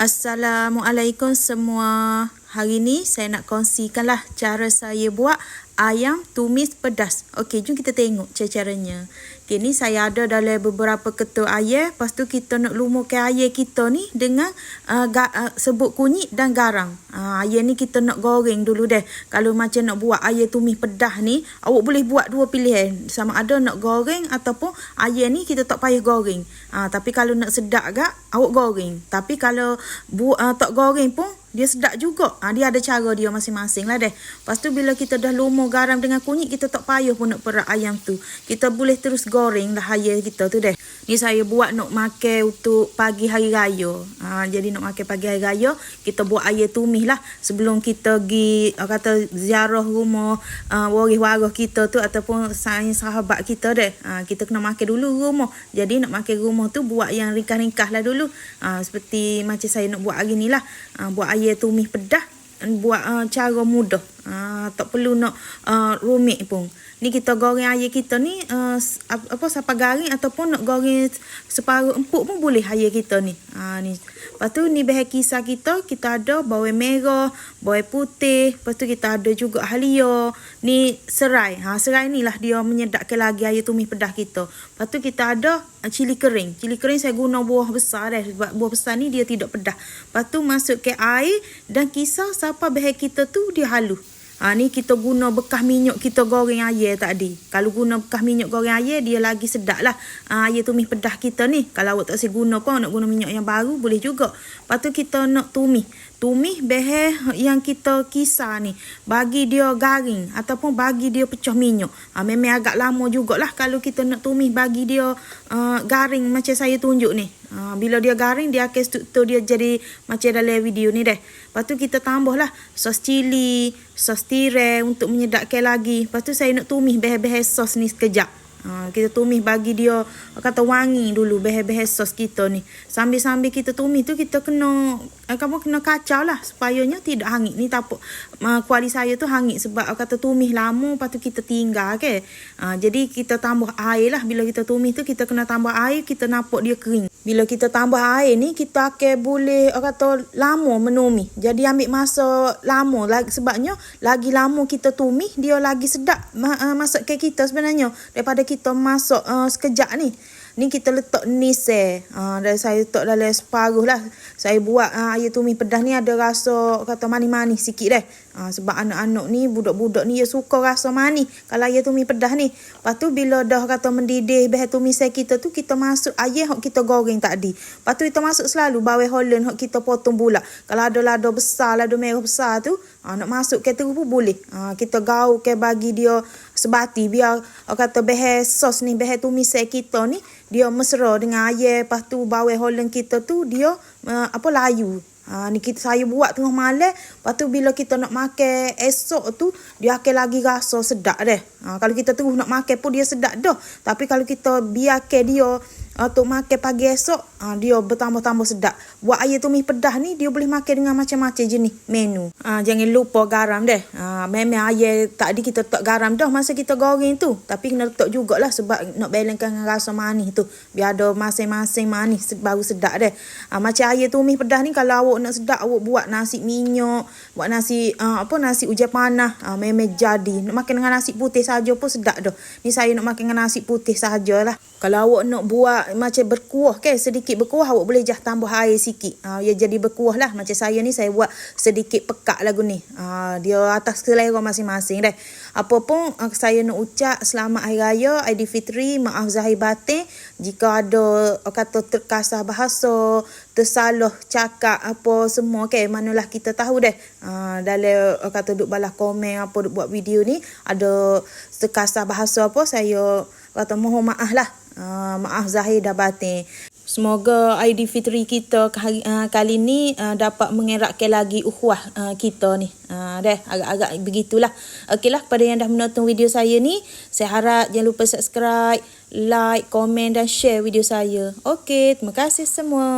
Assalamualaikum semua. Hari ni saya nak kongsikanlah cara saya buat ayam tumis pedas. Okey, jom kita tengok cara-caranya. Okey, ni saya ada dalam beberapa ketul ayam. Lepas tu kita nak lumurkan ayam kita ni dengan uh, ga, uh, sebut kunyit dan garam. Uh, ayam ni kita nak goreng dulu deh. Kalau macam nak buat ayam tumis pedas ni, awak boleh buat dua pilihan. Sama ada nak goreng ataupun ayam ni kita tak payah goreng. Uh, tapi kalau nak sedap gak, awak goreng. Tapi kalau bu, uh, tak goreng pun dia sedap juga. Ha, dia ada cara dia masing-masing lah deh. Lepas tu bila kita dah lumur garam dengan kunyit, kita tak payah pun nak perak ayam tu. Kita boleh terus goreng lah ayam kita tu deh. Ni saya buat nak makan untuk pagi hari raya. Ha, jadi nak makan pagi hari raya, kita buat ayam tumis lah. Sebelum kita pergi, kata ziarah rumah uh, waris-waris kita tu ataupun sains sahabat kita deh. Ha, kita kena makan dulu rumah. Jadi nak makan rumah tu buat yang ringkas-ringkas lah dulu. Ha, seperti macam saya nak buat hari ni lah. Ha, buat ayam tumis pedas buat uh, cara mudah. Uh, tak perlu nak uh, rumit pun. Ni kita goreng ayam kita ni uh, apa siapa garing ataupun nak goreng separuh empuk pun boleh ayam kita ni. Ha uh, ni. Lepas tu ni bahan kisar kita, kita ada bawang merah, bawang putih, lepas tu kita ada juga halia. Ni serai. Ha serai ni lah dia menyedapkan lagi ayam tumis pedas kita. Lepas tu kita ada cili kering. Cili kering saya guna buah besar dah sebab buah besar ni dia tidak pedas. Lepas tu masuk ke air dan kisar siapa bahan kita tu dia halus. Ha, ni kita guna bekas minyak kita goreng ayam tadi. Kalau guna bekas minyak goreng ayam, dia lagi sedap lah. Ha, ayam tumis pedas kita ni. Kalau awak tak saya guna pun, nak guna minyak yang baru, boleh juga. Lepas tu kita nak tumis. Tumis beheh yang kita kisar ni. Bagi dia garing ataupun bagi dia pecah minyak. Ha, memang agak lama jugalah kalau kita nak tumis bagi dia uh, garing macam saya tunjuk ni. Ha, bila dia garing, dia akan struktur dia jadi macam dalam video ni deh. Lepas tu kita tambah lah sos cili, sos tirai untuk menyedapkan lagi. Lepas tu saya nak tumis behel-behel sos ni sekejap. Ha, kita tumis bagi dia kata wangi dulu behel-behel sos kita ni. Sambil-sambil kita tumis tu kita kena eh, kamu kena kacau lah supayanya tidak hangit. Ni tak uh, kuali saya tu hangit sebab kata tumis lama lepas tu kita tinggal ke. Ha, jadi kita tambah air lah bila kita tumis tu kita kena tambah air kita nampak dia kering. Bila kita tambah air ni kita akan boleh kata lama menumi. Jadi ambil masa lama lagi sebabnya lagi lama kita tumis dia lagi sedap uh, masuk ke kita sebenarnya daripada kita masuk uh, sekejap ni. Ni kita letak nise. Uh, dan saya letak dalam separuh lah. Saya buat uh, air tumis pedas ni ada rasa kata manis-manis sikit deh. Uh, sebab anak-anak ni, budak-budak ni dia suka rasa manis. Kalau air tumis pedas ni. Lepas tu bila dah kata mendidih bahan tumis kita tu, kita masuk air yang kita goreng tadi. Lepas tu kita masuk selalu bawah holland yang kita potong bulat. Kalau ada lada besar, lada merah besar tu, uh, nak masuk ke pun boleh. Uh, kita gaul ke bagi dia sebati. Biar kata bahan sos ni, bahan tumis kita ni, dia mesra dengan air lepas tu bawah holland kita tu dia uh, apa layu Ha, ni kita saya buat tengah malam. Lepas tu bila kita nak makan esok tu, dia akan lagi rasa sedap deh. Ha, kalau kita terus nak makan pun dia sedap dah. Tapi kalau kita biarkan dia untuk makan pagi esok uh, dia bertambah-tambah sedap. Buat ayam tumis pedas ni dia boleh makan dengan macam-macam jenis menu. Uh, jangan lupa garam deh. Uh, memang ayam tadi kita letak garam dah masa kita goreng tu. Tapi kena letak jugalah sebab nak balancekan rasa manis tu. Biar ada masing-masing manis baru sedap deh. Uh, macam ayam tumis pedas ni kalau awak nak sedap awak buat nasi minyak, buat nasi uh, apa nasi ujian panah, uh, memang jadi. Nak makan dengan nasi putih saja pun sedap dah. Ni saya nak makan dengan nasi putih sajalah. Kalau awak nak buat macam berkuah kan sedikit berkuah awak boleh jah tambah air sikit. Ha, dia jadi berkuah lah. Macam saya ni saya buat sedikit pekak lagu ni. Ha, dia atas selera masing-masing deh. Apa pun uh, saya nak ucap selamat hari raya Aidilfitri maaf zahir batin. Jika ada kata terkasar bahasa tersalah cakap apa semua kan manalah kita tahu deh. Uh, dalam kata duk balas komen apa duk buat video ni ada terkasar bahasa apa saya kata mohon maaf lah Uh, maaf Zahir dah batin. Semoga ID Fitri kita kali, uh, kali ni uh, dapat mengeratkan lagi ukhuwah uh, kita ni. Uh, dah agak-agak begitulah. Okeylah kepada yang dah menonton video saya ni, saya harap jangan lupa subscribe, like, komen dan share video saya. Okey, terima kasih semua.